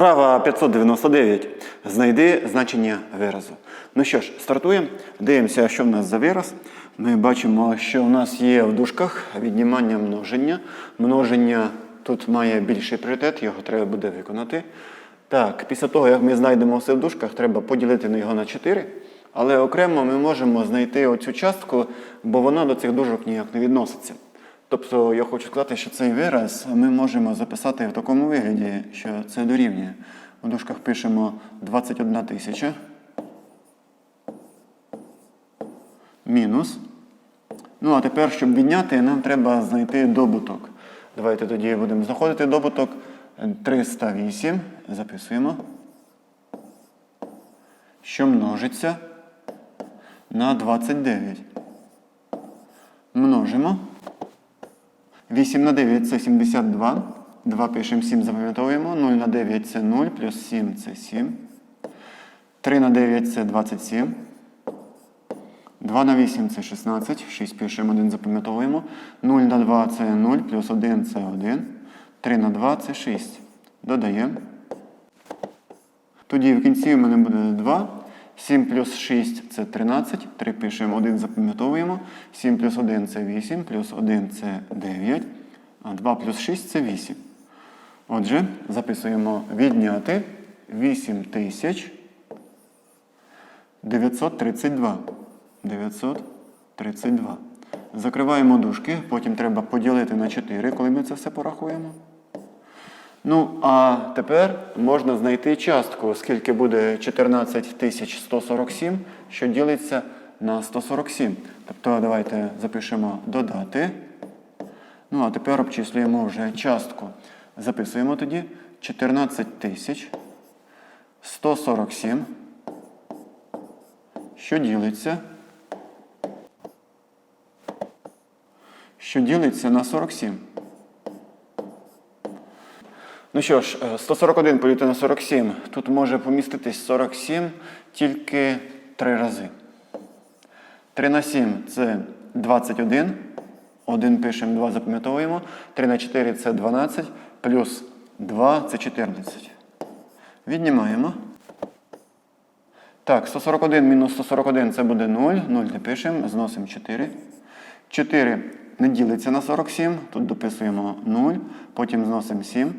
Вправа 599. Знайди значення виразу. Ну що ж, стартуємо. Дивимося, що в нас за вираз. Ми бачимо, що в нас є в дужках віднімання множення. Множення тут має більший пріоритет, його треба буде виконати. Так, після того, як ми знайдемо все в дужках, треба поділити його на 4. Але окремо ми можемо знайти оцю частку, бо вона до цих дужок ніяк не відноситься. Тобто я хочу сказати, що цей вираз ми можемо записати в такому вигляді, що це дорівнює. У дужках пишемо 21 тисяча мінус. Ну, а тепер, щоб відняти, нам треба знайти добуток. Давайте тоді будемо знаходити добуток 308. Записуємо. Що множиться на 29. Множимо. 8 на 9 це 72. 2 пишемо 7, запам'ятовуємо. 0 на 9 це 0, плюс 7 це 7. 3 на 9 це 27. 2 на 8 це 16. 6 пишемо, 1 запам'ятовуємо. 0 на 2 це 0, плюс 1 це 1. 3 на 2 це 6. Додаємо. Тоді в кінці в мене буде 2. 7 плюс 6 це 13. 3 пишемо, 1 запам'ятовуємо. 7 плюс 1 це 8, плюс 1 це 9. А 2 плюс 6 це 8. Отже, записуємо відняти 8932. 932. Закриваємо дужки, потім треба поділити на 4, коли ми це все порахуємо. Ну, а тепер можна знайти частку, скільки буде 14147, що ділиться на 147. Тобто давайте запишемо додати. Ну, а тепер обчислюємо вже частку. Записуємо тоді 14147, що ділиться. Що ділиться на 47. Ну що ж, е, 141 поділити на 47. Тут може поміститись 47 тільки 3 рази. 3 на 7 це 21. 1 пишемо, 2 запам'ятовуємо. 3 на 4 це 12. Плюс 2 це 14. Віднімаємо. Так, 141 мінус 141 це буде 0. 0 не пишемо, зносимо 4. 4 не ділиться на 47. Тут дописуємо 0. Потім зносимо 7.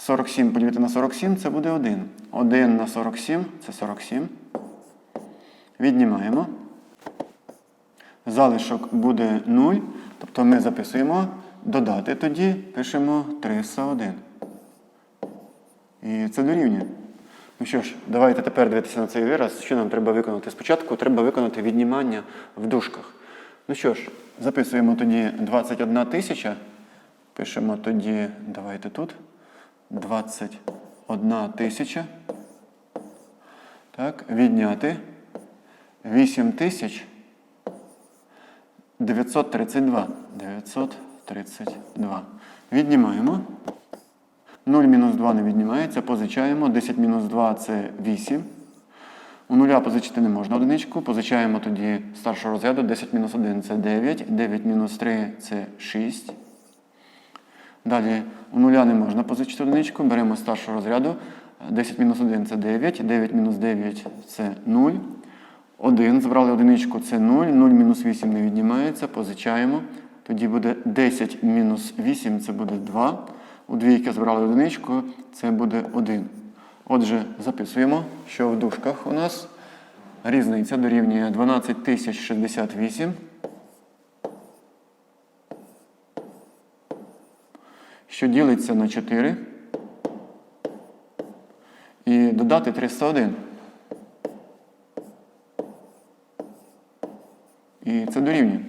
47 поділити на 47 це буде 1. 1 на 47 це 47. Віднімаємо. Залишок буде 0. Тобто ми записуємо додати тоді, пишемо 301. І це дорівнює. Ну що ж, давайте тепер дивитися на цей вираз. Що нам треба виконати? Спочатку треба виконати віднімання в дужках. Ну що ж, записуємо тоді 21 тисяча. Пишемо тоді, давайте тут. 21 тисяча. Так, відняти 8 тисяч 932. 932. Віднімаємо. 0 мінус 2 не віднімається, позичаємо. 10 мінус 2 це 8. У нуля позичити не можна одиничку. Позичаємо тоді старшого розряду. 10 мінус 1 це 9. 9 мінус 3 це 6. Далі у нуля не можна позичити одиничку. Беремо старшого розряду. 10 мінус 1 це 9. 9 мінус 9 це 0. 1. Збрали одиничку це 0. 0 мінус 8 не віднімається. Позичаємо. Тоді буде 10 мінус 8 це буде 2. У двійки збрали одиничку, це буде 1. Отже, записуємо, що в дужках у нас різниця дорівнює 12068. Що ділиться на 4. І додати 301. І це дорівнює.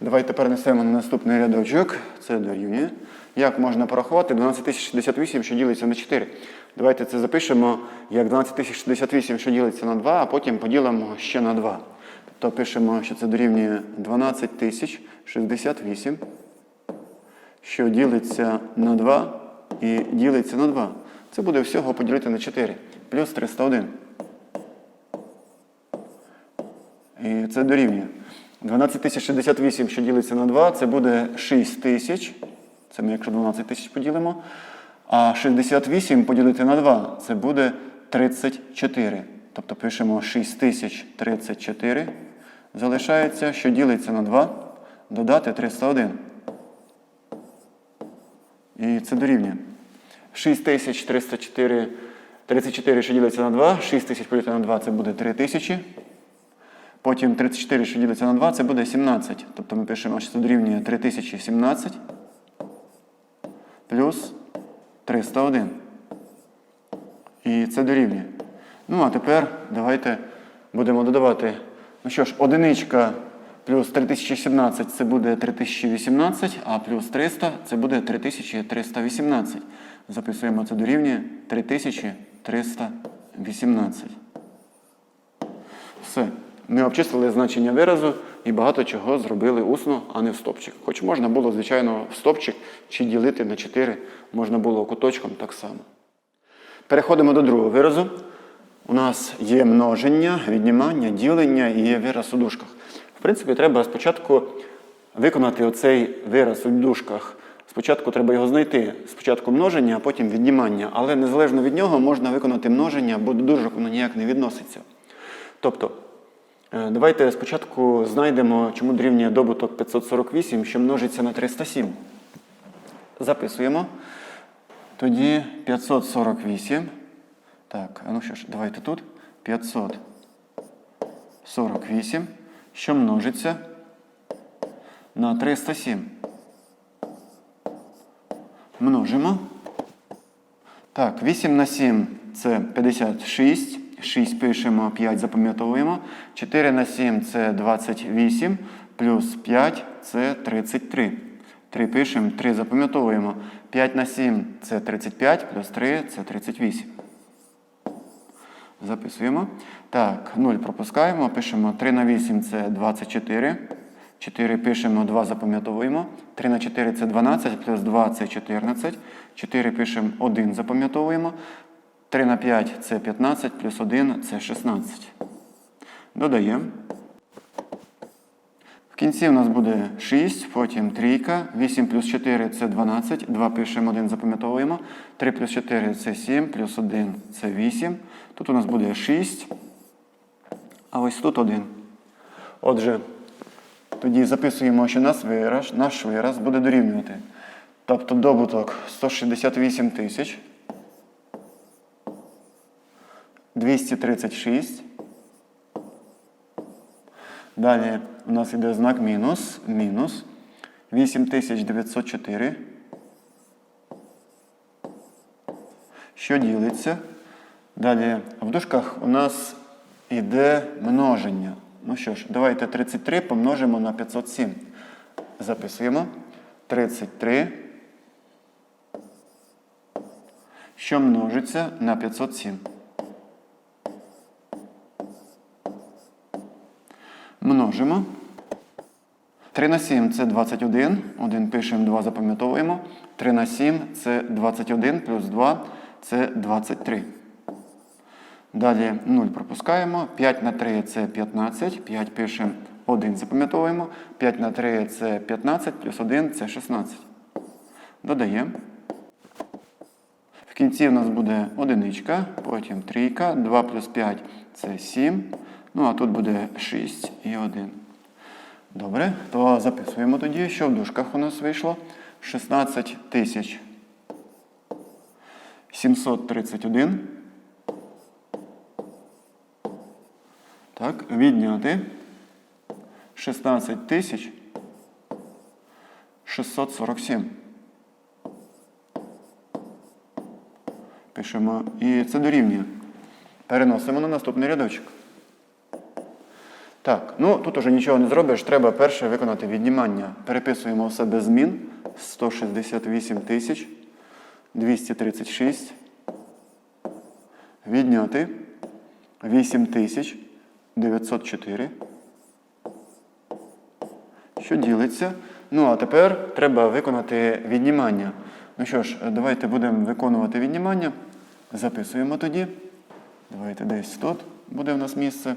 Давайте перенесемо на наступний рядочок. Це дорівнює. Як можна порахувати 12068, що ділиться на 4? Давайте це запишемо як 12068, що ділиться на 2, а потім поділимо ще на 2. Тобто пишемо, що це дорівнює 12068, що ділиться на 2 і ділиться на 2. Це буде всього поділити на 4. Плюс 301. І це дорівнює. 12068, що ділиться на 2, це буде 6 тисяч. Це ми якщо 12 тисяч поділимо. А 68 поділити на 2 це буде 34. Тобто пишемо 6034. Залишається, що ділиться на 2, додати 301. І це дорівнює. 6304, 34, що ділиться на 2, 6000 поділити на 2 це буде 3000. Потім 34, що ділиться на 2, це буде 17. Тобто ми пишемо, що це дорівнює 3017 плюс 301. І це дорівнює. Ну, а тепер давайте будемо додавати. Ну що ж, одиничка плюс 3017 це буде 3018, а плюс 300 це буде 3318. Записуємо це дорівнює 3318. Все. Ми обчислили значення виразу і багато чого зробили усно, а не в стопчик. Хоч можна було, звичайно, в стопчик чи ділити на 4, можна було куточком так само. Переходимо до другого виразу. У нас є множення, віднімання, ділення і є вираз у дужках. В принципі, треба спочатку виконати оцей вираз у дужках. Спочатку треба його знайти. Спочатку множення, а потім віднімання. Але незалежно від нього можна виконати множення, бо до дужок воно ніяк не відноситься. Тобто, е, давайте спочатку знайдемо, чому дорівнює добуток 548, що множиться на 307. Записуємо. Тоді 548. Так, ну що ж, давайте тут. 548, що множиться на 307. Множимо. Так, 8 на 7 це 56. 6 пишемо, 5 запам'ятовуємо. 4 на 7 це 28, плюс 5 це 33. 3 пишемо, 3 запам'ятовуємо. 5 на 7 це 35, плюс 3 це 38. Записуємо. Так, 0 пропускаємо, пишемо 3 на 8 це 24. 4 пишемо, 2 запам'ятовуємо. 3 на 4 це 12, плюс 2 це 14. 4 пишемо, 1 запам'ятовуємо. 3 на 5 це 15, плюс 1 це 16. Додаємо. Кінці у нас буде 6, потім трійка. 8 плюс 4 це 12. 2 пишемо, 1 запам'ятовуємо. 3 плюс 4 це 7, плюс 1 це 8. Тут у нас буде 6. А ось тут 1. Отже, тоді записуємо, що наш вираз, наш вираз буде дорівнювати. Тобто добуток 168 тисяч. 236. Далі у нас йде знак мінус. Мінус. 8904. Що ділиться? Далі в дужках у нас йде множення. Ну що ж, давайте 33 помножимо на 507. Записуємо. 33. Що множиться на 507. Множимо. 3 на 7 це 21. 1 пишемо, 2 запам'ятовуємо. 3 на 7 це 21 плюс 2 це 23. Далі 0 пропускаємо. 5 на 3 це 15. 5 пишемо, 1 запам'ятовуємо. 5 на 3 це 15 плюс 1 це 16. Додаємо. В кінці у нас буде одиничка, потім трійка, 2 плюс 5 це 7. Ну, а тут буде 6 і 1. Добре, то записуємо тоді, що в дужках у нас вийшло 16 тисяч 731. Так, відняти 16 тисяч 647. Пишемо. І це дорівнює. Переносимо на наступний рядочок. Так, ну тут уже нічого не зробиш. Треба перше виконати віднімання. Переписуємо все без змін. 168 тисяч 236. Відняти 8 тисяч 904. Що ділиться? Ну, а тепер треба виконати віднімання. Ну що ж, давайте будемо виконувати віднімання. Записуємо тоді. Давайте десь тут буде в нас місце.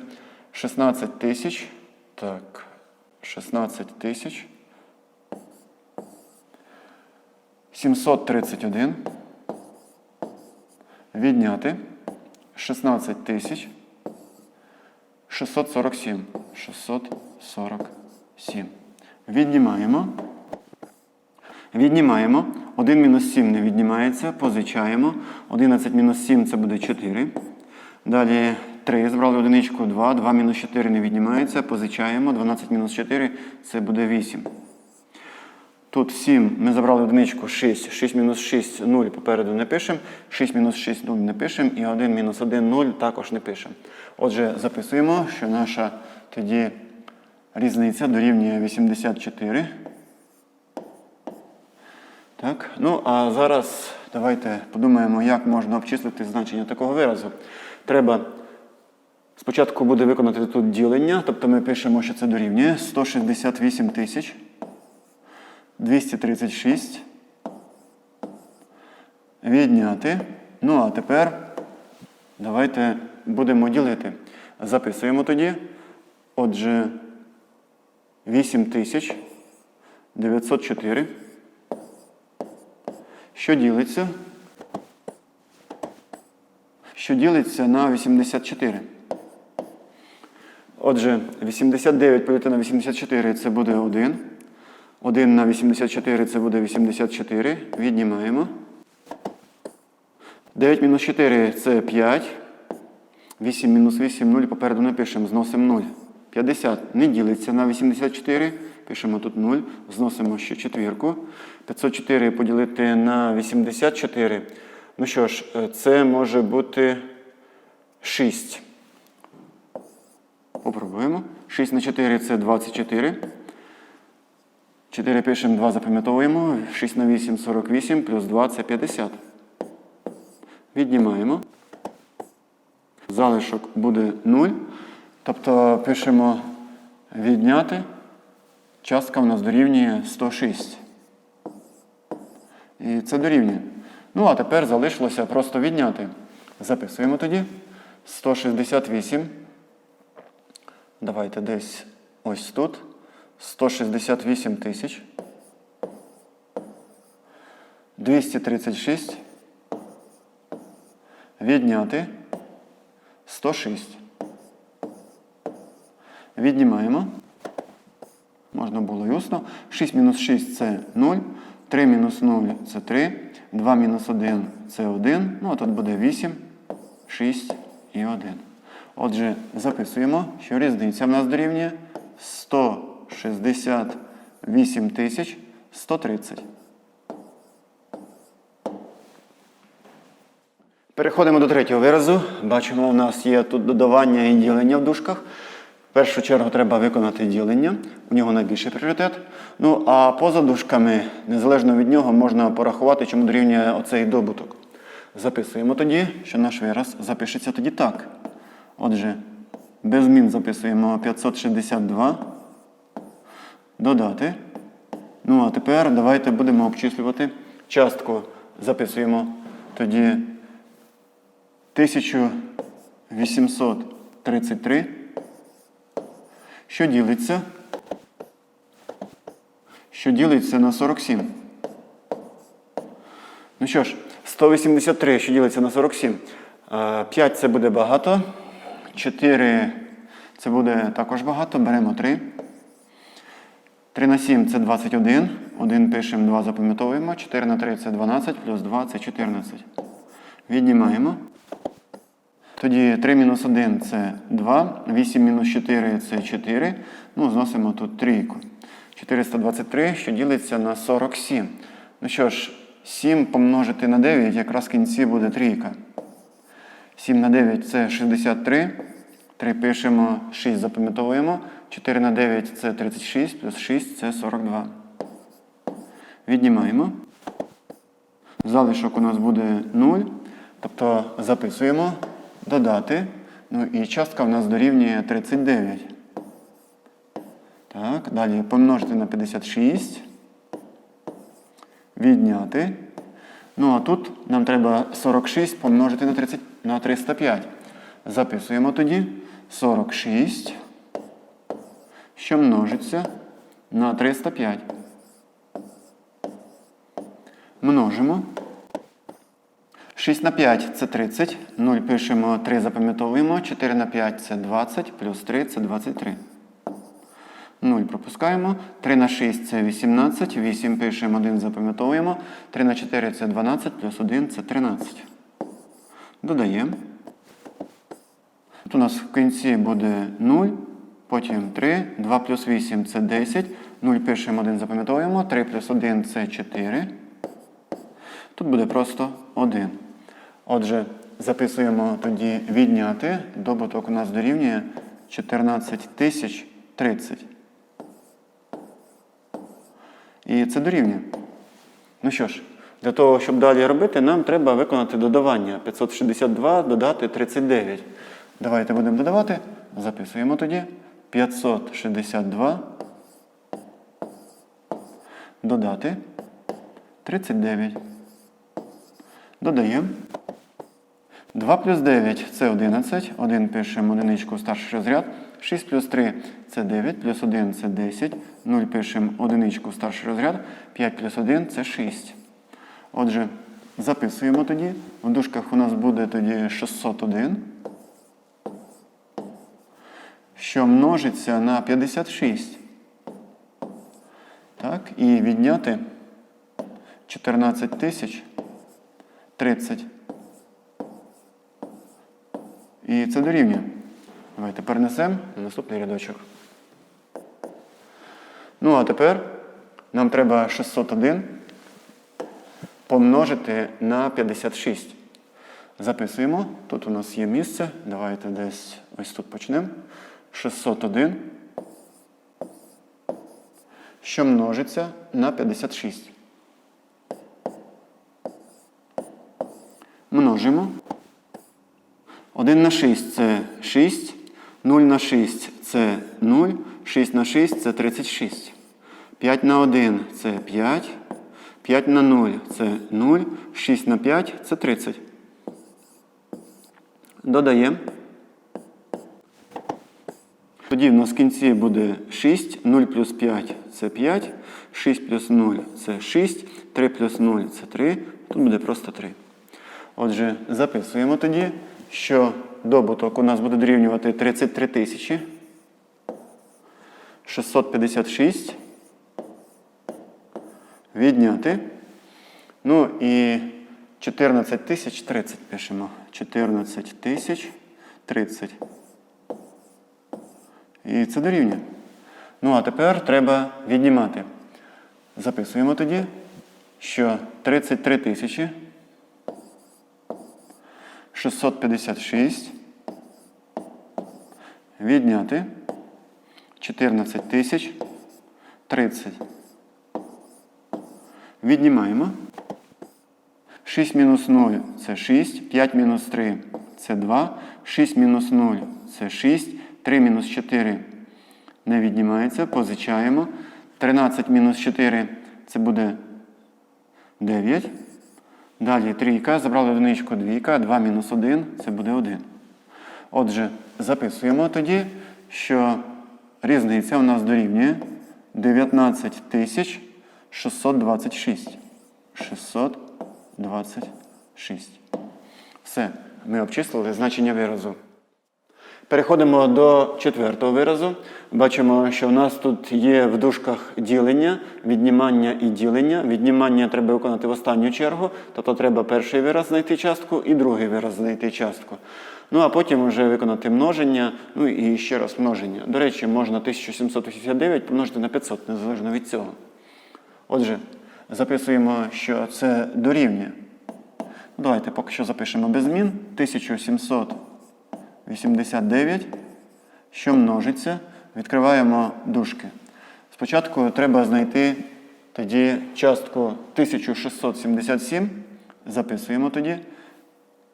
16 тисяч. Так, 16 тисяч. 731. відняти 16 тисяч 647. 647. Віднімаємо. Віднімаємо. 1 мінус 7 не віднімається, позичаємо. 11 мінус 7 це буде 4. Далі 3. Збрали одиничку 2. 2 мінус 4 не віднімається, позичаємо. 12 мінус 4 це буде 8. Тут 7. Ми забрали одиничку 6. 6 мінус 6 0 попереду не пишемо. 6 мінус 6 0 не пишемо. І 1 мінус 1 0 також не пишемо. Отже, записуємо, що наша тоді різниця дорівнює 84. Так, ну а зараз давайте подумаємо, як можна обчислити значення такого виразу. Треба спочатку буде виконати тут ділення, тобто ми пишемо, що це дорівнює 168 тисяч 236. Відняти. Ну, а тепер давайте будемо ділити. Записуємо тоді. Отже, 8904. Що ділиться? Що ділиться на 84. Отже, 89 поділити на 84 це буде 1. 1 на 84 це буде 84. Віднімаємо. 9 мінус 4 це 5. 8 мінус 8 0. Попереду напишемо, зносимо 0. 50 не ділиться на 84. Пишемо тут 0. Зносимо ще четвірку. 504 поділити на 84. Ну що ж, е, це може бути 6. Попробуємо. 6 на 4 це 24. 4 пишемо, 2 запам'ятовуємо. 6 на 8 48, плюс 2 це 50. Віднімаємо. Залишок буде 0. Тобто пишемо відняти. Частка в нас дорівнює 106. І це дорівнює. Ну, а тепер залишилося просто відняти. Записуємо тоді. 168. Давайте десь ось тут. 168 тисяч. 236. Відняти 106. Віднімаємо. Можна було й усно. 6 мінус 6 це 0. 3 мінус 0 це 3. 2 мінус 1 це 1. Ну, а тут буде 8, 6 і 1. Отже, записуємо, що різниця в нас дорівнює 168 тисяч 130. Переходимо до третього виразу. Бачимо, у нас є тут додавання і ділення в дужках. В першу чергу треба виконати ділення, у нього найбільший пріоритет. Ну а поза дужками, незалежно від нього, можна порахувати, чому дорівнює оцей добуток. Записуємо тоді, що наш вираз запишеться тоді так. Отже, без змін записуємо 562. Додати. Ну, а тепер давайте будемо обчислювати частку. Записуємо тоді 1833. Що ділиться? Що ділиться на 47. Ну що ж, 183, що ділиться на 47. 5 це буде багато. 4 це буде також багато. Беремо 3. 3 на 7 це 21. 1 пишемо, 2 запам'ятовуємо. 4 на 3 це 12, плюс 2 це 14. Віднімаємо. Тоді 3 мінус 1 це 2. 8 мінус 4 це 4. Ну, зносимо тут трійку. 423, що ділиться на 47. Ну що ж, 7 помножити на 9, якраз в кінці буде трійка. 7 на 9 це 63. 3 пишемо, 6 запам'ятовуємо. 4 на 9 це 36, плюс 6 це 42. Віднімаємо. Залишок у нас буде 0. Тобто записуємо, додати. Ну і частка в нас дорівнює 39. Так, далі помножити на 56. Відняти. Ну, а тут нам треба 46 помножити на 30, на 305. Записуємо тоді 46, що множиться на 305. Множимо. 6 на 5 це 30. 0 пишемо, 3 запам'ятовуємо. 4 на 5 це 20, плюс 3 це 23. 0 пропускаємо. 3 на 6 це 18. 8 пишемо, 1 запам'ятовуємо. 3 на 4 це 12, плюс 1 це 13. Додаємо. Тут у нас в кінці буде 0, потім 3, 2 плюс 8 це 10. 0 пишемо, 1 запам'ятовуємо. 3 плюс 1 це 4. Тут буде просто 1. Отже, записуємо тоді відняти. Добуток у нас дорівнює 14 тисяч 30. І це дорівнює. Ну що ж, для того, щоб далі робити, нам треба виконати додавання. 562 додати 39. Давайте будемо додавати. Записуємо тоді. 562 додати 39. Додаємо. 2 плюс 9 це 11. 1 пишемо одиничку старший розряд. 6 плюс 3 це 9, плюс 1 це 10. 0 пишемо одиничку старший розряд. 5 плюс 1 це 6. Отже, записуємо тоді. В дужках у нас буде тоді 601, що множиться на 56. Так, і відняти 14 тисяч 30. І це дорівнює. Давайте перенесемо на наступний рядочок. Ну, а тепер нам треба 601 помножити на 56. Записуємо. Тут у нас є місце. Давайте десь ось тут почнемо. 601, що множиться на 56. Множимо. 1 на 6 це 6, 0 на 6 це 0, 6 на 6 це 36. 5 на 1 це 5, 5 на 0 це 0, 6 на 5 це 30. Додаємо. Тоді в нас в кінці буде 6, 0 плюс 5 це 5, 6 плюс 0 це 6, 3 плюс 0 це 3, тут буде просто 3. Отже, записуємо тоді, що добуток у нас буде дорівнювати 33 тисячі 656. Відняти. Ну і 14 тисяч 30 пишемо. 14 тисяч 30. І це дорівнює. Ну, а тепер треба віднімати. Записуємо тоді, що 33 тисячі 656 відняти 14 тисяч 30. Віднімаємо. 6 мінус 0 це 6, 5 мінус 3 це 2, 6 мінус 0 це 6, 3 мінус 4 не віднімається, позичаємо. 13 мінус 4 це буде 9. Далі трійка, забрали одиничку двійка, 2 мінус 1 це буде 1. Отже, записуємо тоді, що різниця у нас дорівнює 19 тисяч 626. 626. Все, ми обчислили значення виразу. Переходимо до четвертого виразу. Бачимо, що в нас тут є в дужках ділення, віднімання і ділення. Віднімання треба виконати в останню чергу, тобто треба перший вираз знайти частку і другий вираз знайти частку. Ну а потім вже виконати множення, ну і ще раз множення. До речі, можна 1789 помножити на 500, незалежно від цього. Отже, записуємо, що це дорівнює. Давайте поки що запишемо без змін. 1789, що множиться. Відкриваємо дужки. Спочатку треба знайти тоді частку 1677. Записуємо тоді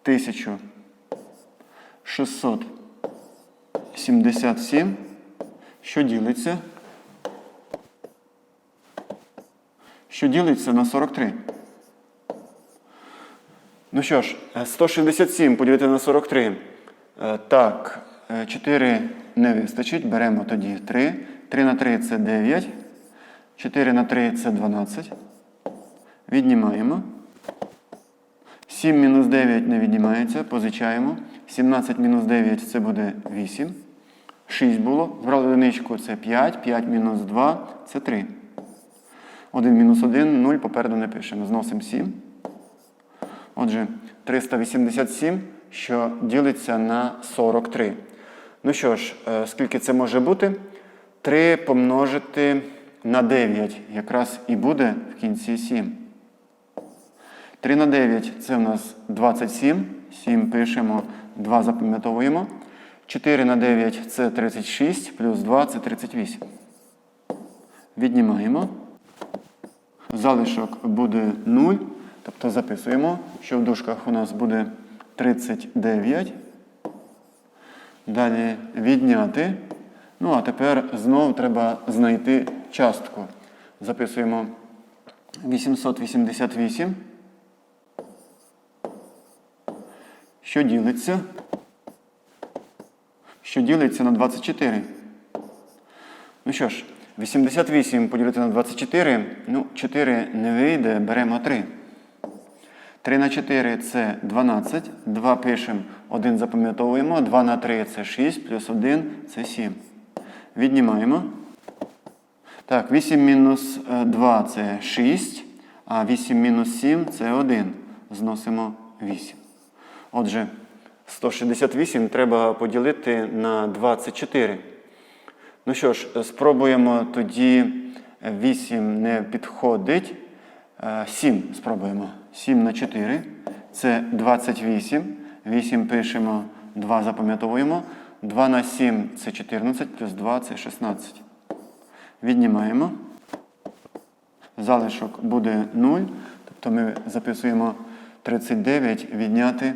1677, що ділиться. Що ділиться на 43. Ну що ж, е, 167 поділити на 43. Е, Так, 4 не вистачить. Беремо тоді 3. 3 на 3 це 9. 4 на 3 це 12. Віднімаємо. 7 мінус 9 не віднімається, позичаємо. 17 мінус 9 це буде 8. 6 було. Збрали одиничку це 5. 5 мінус 2 це 3. 1 мінус 1, 0, попереду не пишемо. Зносимо 7. Отже, 387, що ділиться на 43. Ну що ж, е, скільки це може бути? 3 помножити на 9. Якраз і буде в кінці 7. 3 на 9 це в нас 27. 7 пишемо, 2 запам'ятовуємо. 4 на 9 це 36, плюс 2 це 38. Віднімаємо. Залишок буде 0. Тобто записуємо, що в дужках у нас буде 39. Далі відняти. Ну, а тепер знову треба знайти частку. Записуємо 888. Що ділиться? Що ділиться на 24. Ну що ж, 88 поділити на 24. Ну, 4 не вийде, беремо 3. 3 на 4 це 12. 2 пишемо, 1 запам'ятовуємо. 2 на 3 це 6, плюс 1 це 7. Віднімаємо. Так, 8 мінус е, 2 це 6, а 8 мінус 7 це 1. Зносимо 8. Отже, 168 треба поділити на 24. Ну що ж, спробуємо тоді 8 не підходить. Е, 7 спробуємо. 7 на 4. Це 28. 8 пишемо, 2 запам'ятовуємо. 2 на 7 це 14, плюс 2 це 16. Віднімаємо. Залишок буде 0. Тобто ми записуємо 39 відняти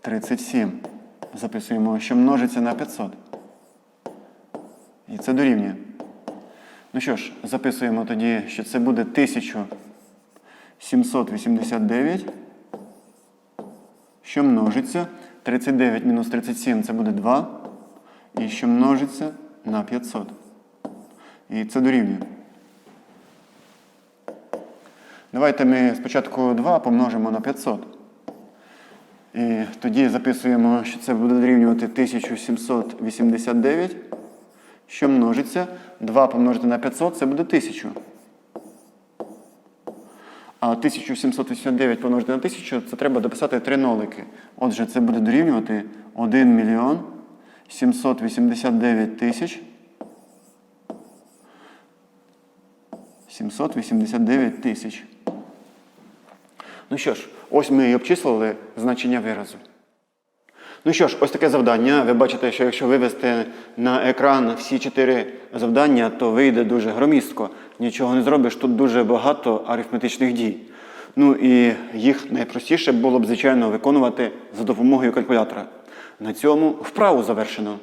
37. Записуємо, що множиться на 500. І це дорівнює. Ну що ж, записуємо тоді, що це буде 1789, що множиться. 39 мінус 37 це буде 2. І що множиться на 500. І це дорівнює. Давайте ми спочатку 2 помножимо на 500. І тоді записуємо, що це буде дорівнювати 1789, що множиться. 2 помножити на 500 це буде 1000. А 1789 помножити на 1000 це треба дописати три нолики. Отже, це буде дорівнювати 1 мільйон 789 тисяч 789 тисяч. Ну що ж, ось ми і обчислили значення виразу. Ну що ж, ось таке завдання. Ви бачите, що якщо вивести на екран всі чотири завдання, то вийде дуже громістко. Нічого не зробиш, тут дуже багато арифметичних дій. Ну і їх найпростіше було б, звичайно, виконувати за допомогою калькулятора. На цьому вправу завершено.